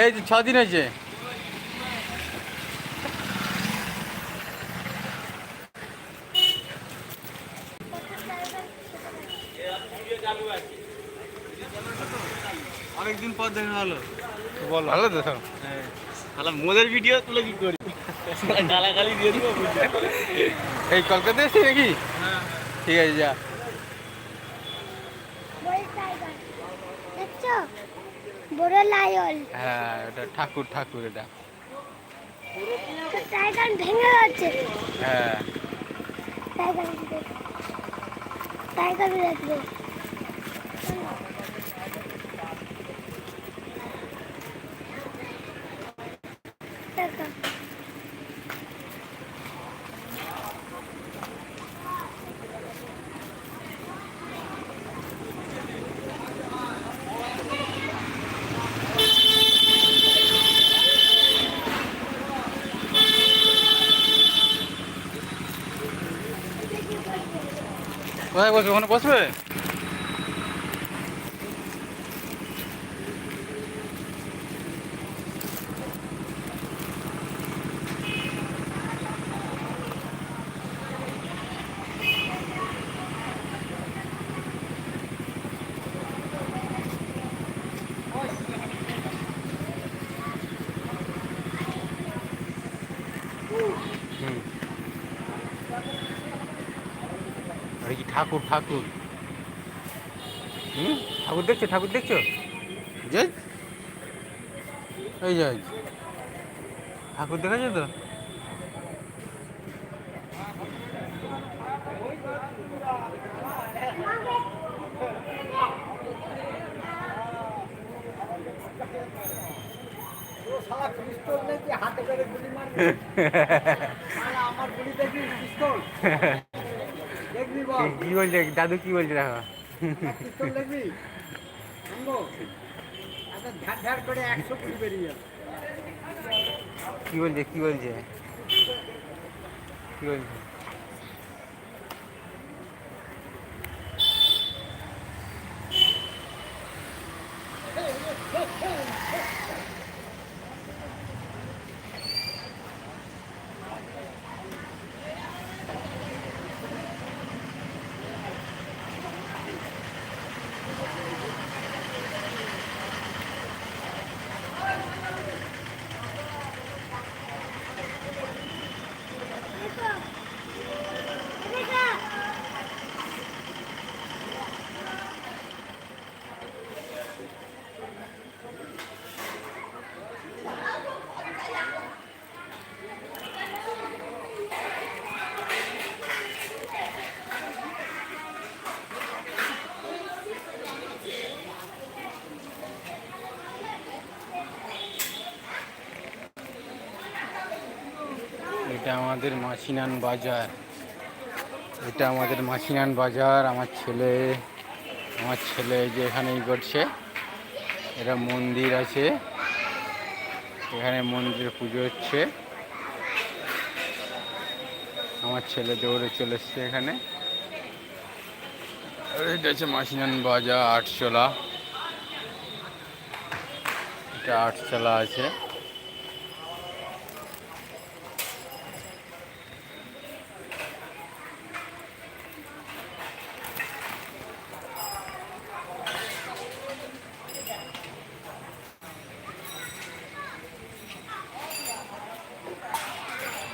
এই যে ছ দিন হয়েছে। অনেকদিন পর দেখা হলো। বল। ভালো তো সব। মোদের ভিডিও তুলে কি করি? শালা গালাগালি দিয়ে দিব এই কলকাতা এসছি নাকি? ঠিক আছে যা বড় টাইগার দেখছ লায়ন হ্যাঁ ওটা ঠাকুর ঠাকুর এটা। টাইগার ভেঙে যাচ্ছে। হ্যাঁ। টাইগার টাইগার দেখবে দেখো কোথায় বসবে ওখানে বসবে? ঠাকুর ঠাকুর। হুম? ঠাকুর দেখছ ঠাকুর দেখছ? যে এই যে। ঠাকুর দেখাছো তো? কি বলছে? দাদু কি বলছে দেখো? কি বলছে কি বলছে? কি বলছে? এটা আমাদের মাছিনান বাজার। এটা আমাদের মাছিনান বাজার, আমার ছেলে আমার ছেলে যে এখানেই করছে। এটা মন্দির আছে। এখানে মন্দিরে পুজো হচ্ছে। আমার ছেলে দৌড়ে চলে এসছে এখানে। এটা হচ্ছে মাছিনান বাজার, আটচলা। এটা আটচলা আছে।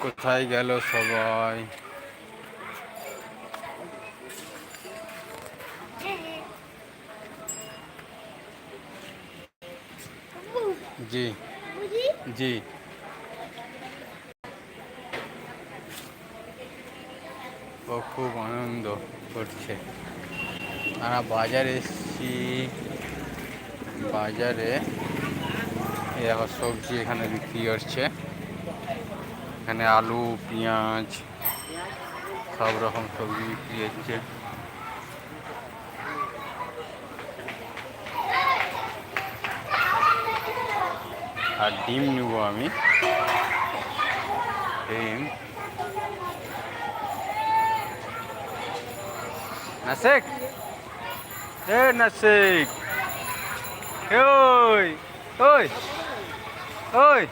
কোথায় গেল সবাই? জি। জি। ও খুব আনন্দ করছে। আমরা বাজারে এসেছি। বাজারে দেখো সবজি এখানে বিক্রি করছে। এখানে আলু, পেঁয়াজ, সব রকম সবজি বিক্রি হচ্ছে। আর ডিম নেব আমি। ডিম। নাসিক? এ নাসিক। ওই ওই ওই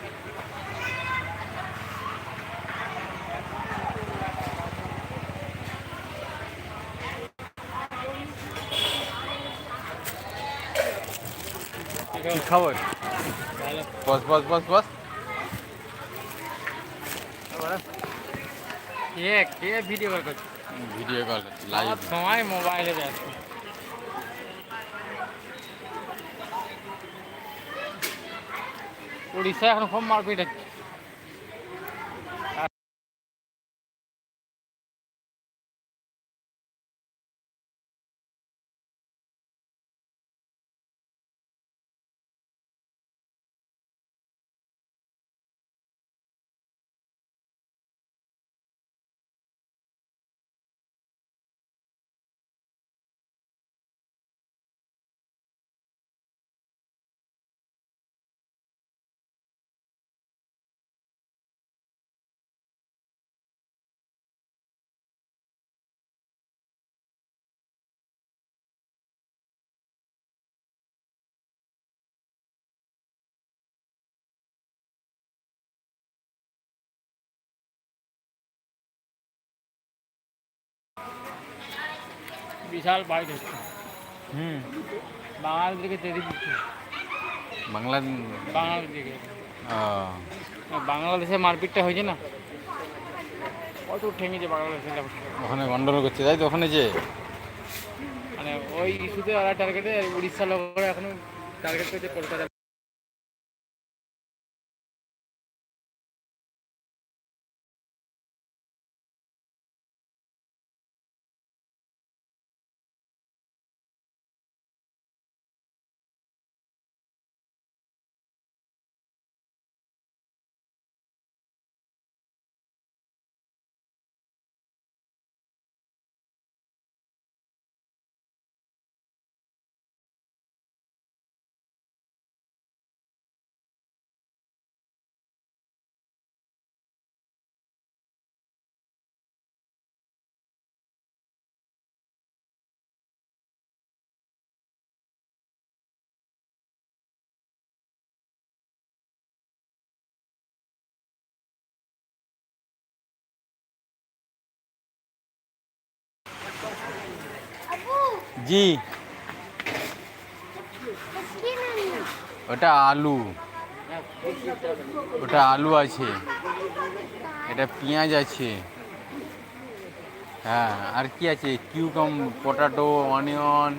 কি খবর। Boss boss boss boss. কে কে ভিডিও কল করছে? ভিডিও কল লাইভ সময় মোবাইলে ব্যস্ত। উড়িষ্যা এখন খুব মারপিট হচ্ছে বিশাল বাইট হচ্ছে হুম। বাঙালির দিকে তেড়ে দিচ্ছে। বাংলা বাঙালির দিকে। বাংলাদেশে মারপিটটা হয়েছে না? কত ঠেঙেছে বাংলাদেশে ওখানে গন্ডগোল করছে তাই তো ওখানে যে? মানে ওই ইস্যুতে ওরা টার্গেটে উড়িষ্যা লোকরা এখনও টার্গেট করছে কলকাতা জি। ওটা আলু। ওটা আলু আছে। এটা পেঁয়াজ আছে। হ্যাঁ আর কি আছে? Cucumber, potato, onion.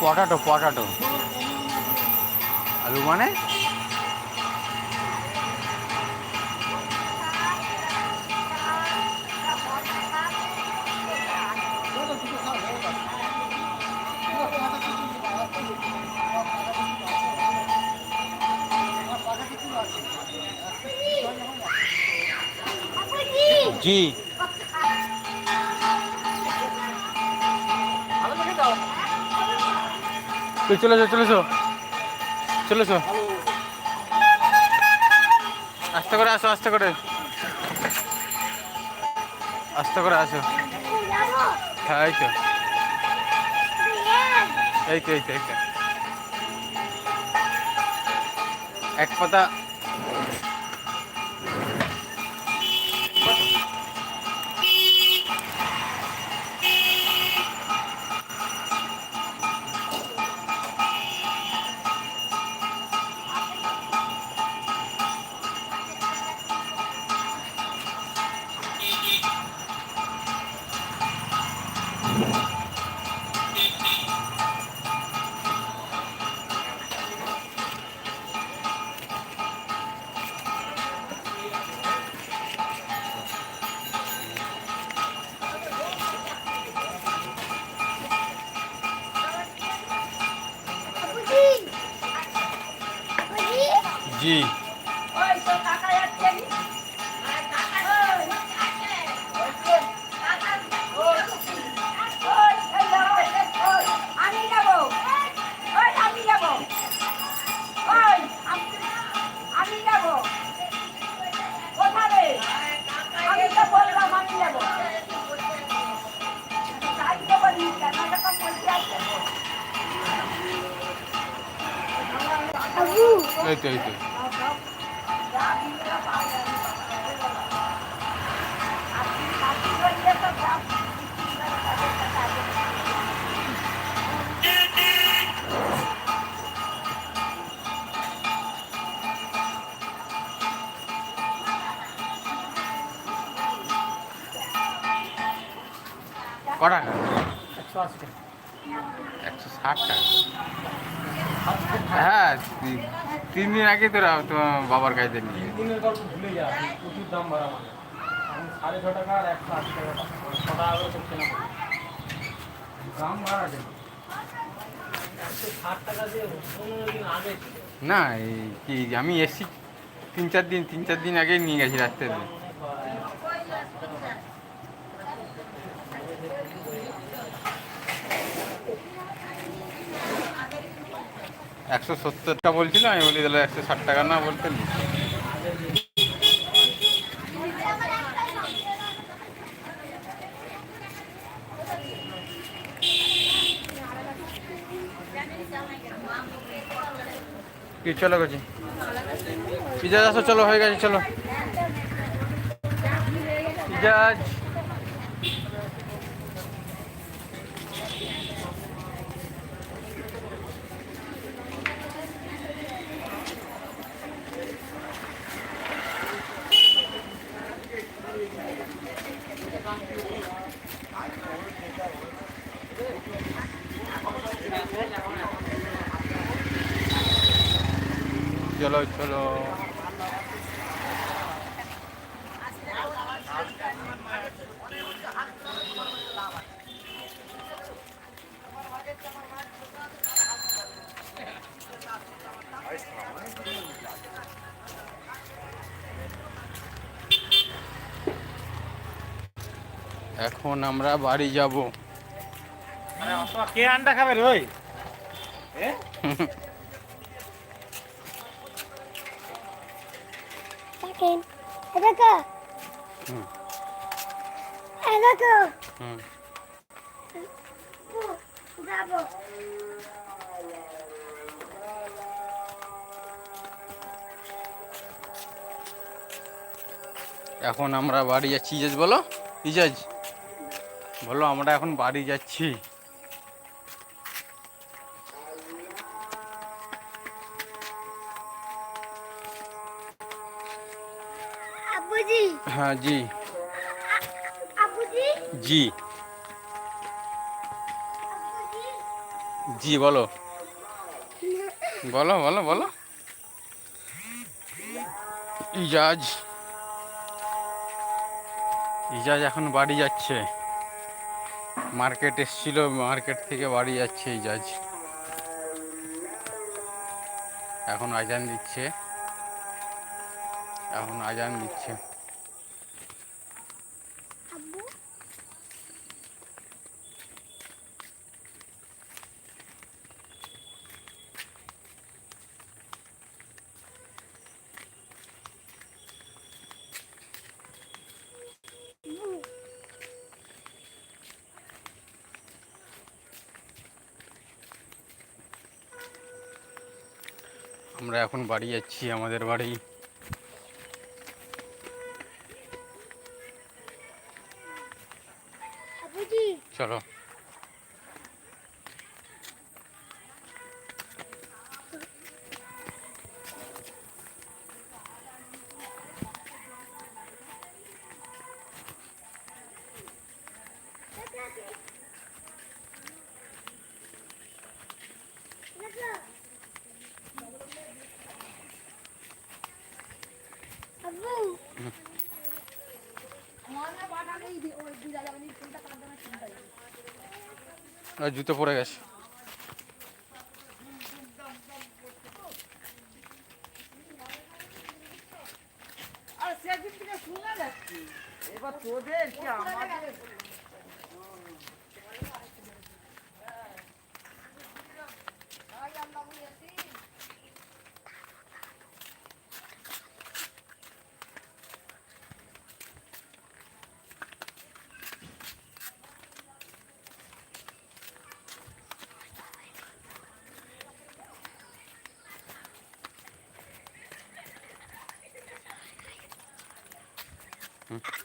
Potato potato. আলু মানে? জি। তো চলে যাও চলে যাও চলে এসো আস্তে করে আসো, আস্তে করে। আস্তে করে আসো। হ্যাঁ এই তো এই তো এই তো। এক পাতা আবু এই তো একশো ষাট টাকা। হ্যাঁ তিন দিন আগে তোরা তোমার বাবার কাছে নিয়ে দিনের গল্প ভুলে যা প্রচুর দাম বাড়া মানে। সাড়ে ছ টাকা আর একশো আশি টাকা। দাম বাড়া কেন আগে। ছিল। না এই কি আমি এসছি তিন চার দিন তিন চার দিন আগেই নিয়ে গেছি রাস্তাতে একশো সত্তরটা বলছিল, আমি বলি, তাহলে একশো ষাট টাকা না বলতে কি, চলো গেছি। পিজাজ আসো, চলো, হয়ে গেছে, চলো। পিজাজ। চলো চলো। এখন আমরা বাড়ি যাব। কে আন্ডা খাবে রে ওই? দেখেন এদিকে হুম। এদিকে হুম যাব এখন আমরা বাড়ি যাচ্ছি ইজাজ বলো? ইজাজ বলো আমরা এখন বাড়ি যাচ্ছি। হ্যাঁ জি জি জি বলো বলো বলো বলো ইজাজ ইজাজ এখন বাড়ি যাচ্ছে। মার্কেট এসছিল মার্কেট থেকে বাড়ি যাচ্ছে ইজাজ। এখন আজান দিচ্ছে। এখন আজান দিচ্ছে। আমরা এখন বাড়ি যাচ্ছি আমাদের বাড়ি। চলো আব্বু আর জুতো পরে গেছে।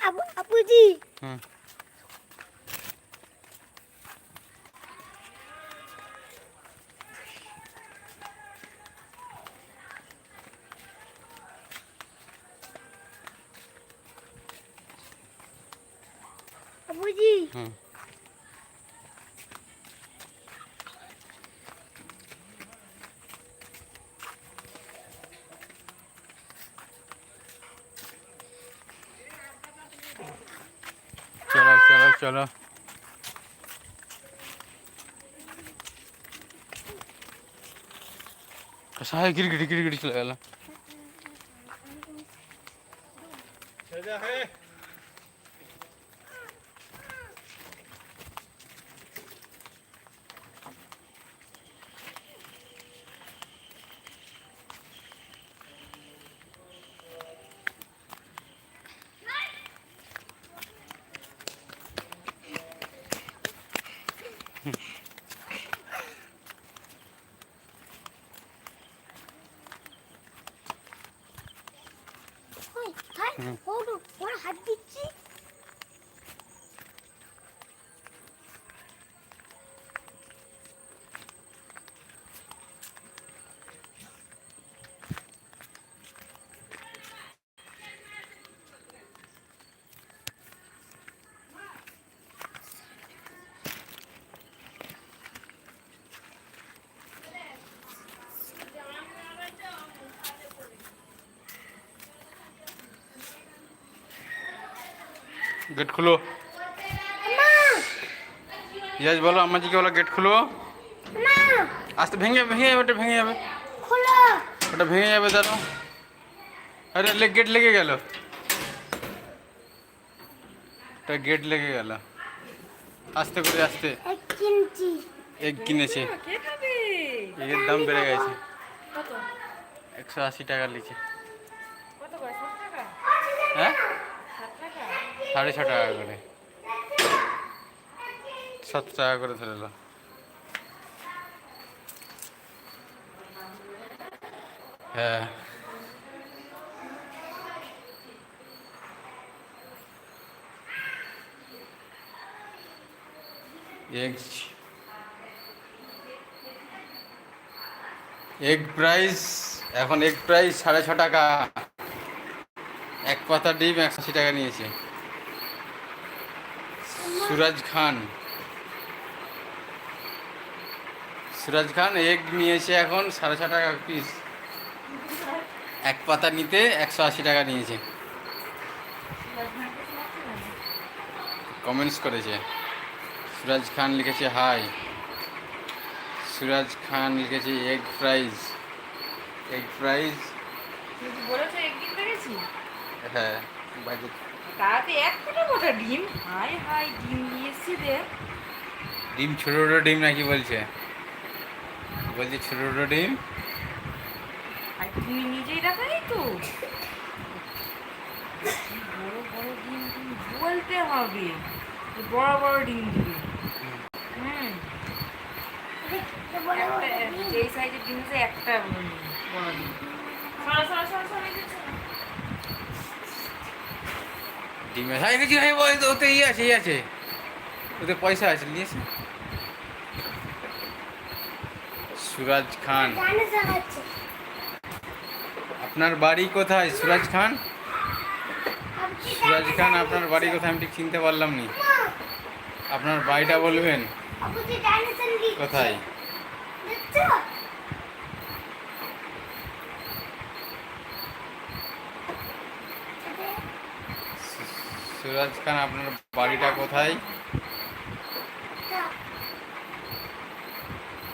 আবু আবুজি হুম আবুজি হুম চলো চলো চলো সাহেব গিরগিটি গিরগিটি চলে গেল ওই হাই ওড় ওড় হাত দিচ্ছি গেট খুলো। মা ইয়াজ বলো আমাজিকে বলো গেট খুলো। আস্তে ভেঙে ভেঙে যাবে ওটা ভেঙে যাবে। ওটা ভেঙে যাবে দাঁড়ো আরে গেট লেগে গেল। ওটা গেট লেগে গেল। আস্তে করে আস্তে। এক কিনেছে। এগের দাম বেড়ে গেছে। একশো আশি টাকা লিখে। সাড়ে ছ টাকা করে। সাত টাকা করে ধরে হ্যাঁ। এগ এগ প্রাইস এখন এগ প্রাইস সাড়ে ছ টাকা। এক পাতা ডিম একশো আশি টাকা নিয়েছে। সুরাজ খান। সুরাজ খান এগ নিয়েছে এখন সাড়ে ছ টাকা পিস এক পাতা নিতে একশো আশি টাকা নিয়েছে। কমেন্টস করেছে। সুরাজ খান লিখেছে হাই সুরাজ খান লিখেছে এগ ফ্রাইজ এগ ফ্রাইজ হ্যাঁ বাজে তাতে এক ফোঁটা মোটা ডিম হাই হাই ডিম দিয়েছি রে। ডিম ছোটো ছোটো ডিম নাকি বলছে? বলছে ছোটো ছোটো ডিম। আর তুমি নিজেই দেখাই তো। বড় বড় ডিম তুমি বলতে হবে। বড় বড় ডিম দিবে। হুম। একটা যেই সাইজের ডিম আছে একটা বড় ডিম। বড় ডিম সরা সরা সরা সরা এই যে সরা। ডিমে হ্যাঁ কিছু হ্যাঁ ওতে ইয়ে আছে ইয়ে আছে। ওতে পয়সা আছে নিয়েছে সুরাজ খান। আপনার বাড়ি কোথায় সুরাজ খান? সুরাজ খান আপনার বাড়ি কোথায়? আমি ঠিক চিনতে পারলাম নি। আপনার বাড়িটা বলবেন? কোথায় দেখছ সুরাজ খান, আপনার বাড়িটা কোথায়?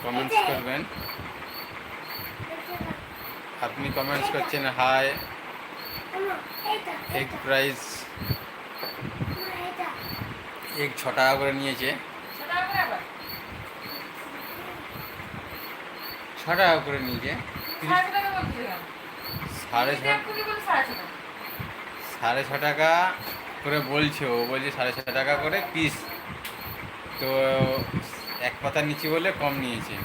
কমেন্টস করবেন। আপনি কমেন্টস করছেন হাই এগ প্রাইস এগ ছ টাকা করে নিয়েছে। ছ টাকা করে নিয়েছে। সাড়ে ছ সাড়ে ছ টাকা। করে বলছে, ও বলছে সাড়ে ছয় টাকা করে পিস তো এক পাতা নিচে বলে কম নিয়েছে।